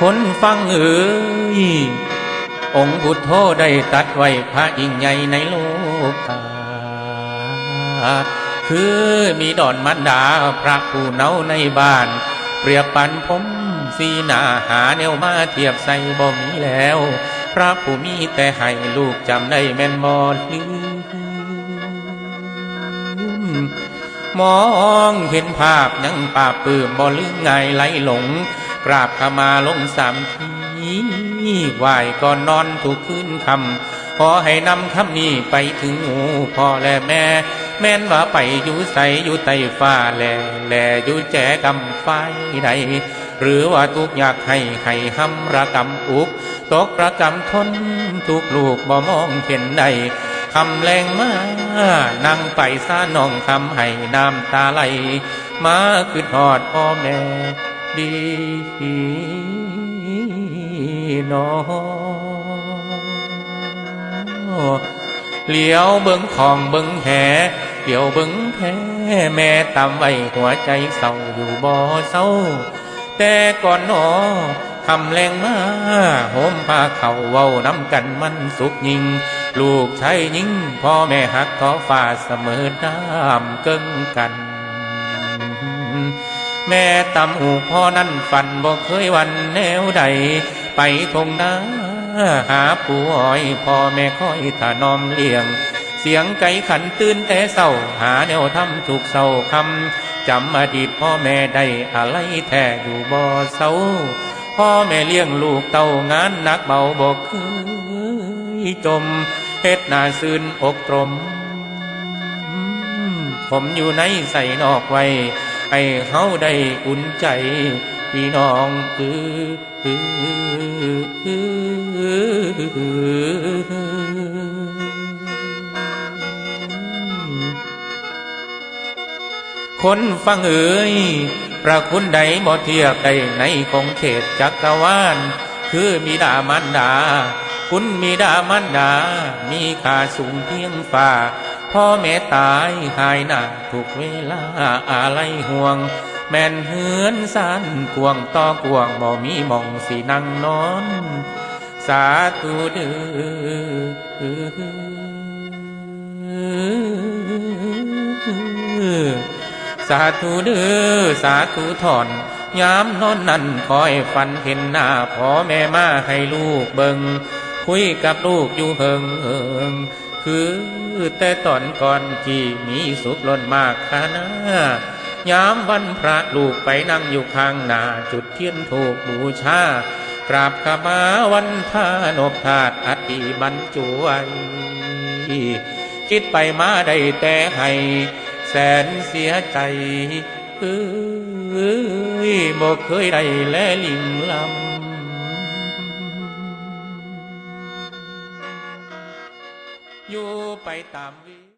คนฟังเอ๋ยองค์พุทโธได้ตัดไว้พระยิ่งใหญ่ในโลกาคือมีดอนมันดาพระผู้เนาในบ้าน เปรียบปันผมสีหนาหาแนวมาเทียบใส่บ่มีแล้ว พระผู้มีแต่ให้ลูกจำได้แม่นบ่ลืมมองเห็นภาพยังปราปื้มบ่ลืมง่ายไหลหลง กราบขมาลงสามทีไหวก่อนนอนทุกคืนคำขอให้นำคำนี้ไปถึงหูพ่อและแม่ แม่นว่าไปอยู่ใสอยู่ใต้ฟ้าแลแลอยู่แจกำไฟใดหรือว่าทุกอยากให้ให้ห้ำระกำอุก ตกระกำทนทุกลูกบ่มองเห็นใดคำแรงมานั่งไปซาน้องคำให้น้ำตาไหล มาคือทอดพ่อแม่ ดีนอเหลียวเบิ้งของเบิ้งแหเดี๋ยวเบิ้งแพ้แม่ตำไว้หัวใจเศร้าอยู่บ่เศร้า แต่ก่อนหนอคำแรงมาโหมพาเข่าเว้าน้ำกันมันสุขยิ่งลูกชายยิ่งพ่อแม่หักท้อฟ้าเสมอน้ำเกิงกัน แม่ตำหูพ่อนั้นฝันบอกเคยวันแนวใด ไปทงนาหาผู้อ้อยพ่อแม่คอยถานอมเลี้ยง เสียงไก่ขันตื่นแต่เศร้า หาแนวทำถูกเศร้าคำจำอดีตพ่อแม่ได้อะไรแท้อยู่บ่เศร้า พ่อแม่เลี้ยงลูกเต้างานนักเบาบอกเคยจมเฮ็ดนาซื่นอกตรมผมอยู่ในใส่นอกไว้ ให้เขาได้อุ่นใจ พี่น้องคือคนฟังเอ๋ยประคุณใดบ่เทียบใดในของเขตจักรวาลคือมีดามันดา คุณมีดามันดา มีค่าสูงเพียงฟ้า พ่อแม่ตายหายหน้าทุกเวลาอะไรห่วง แม่นเหือนสันกวงต่อกวงบ่มีมองสีนั่งนอน สาธุเด้อสาธุเด้อสาธุถอนยามนอนนั่นคอยฝันเห็นหน้าพ่อแม่มาให้ลูกเบิงคุยกับลูกอยู่เพิงเอิง คือแต่ตอนก่อนที่มีสุขล้นมากขนายามวันพระลูกไปนั่งอยู่ข้างหน้าจุดเทียนถูกบูชากราบขมาวันทานบถาดอธิบรรจวยคิดไปมาได้แต่ให้แสนเสียใจเอ้ยบ่เคยได้แลลิงลำ อยู่ไปตามวิ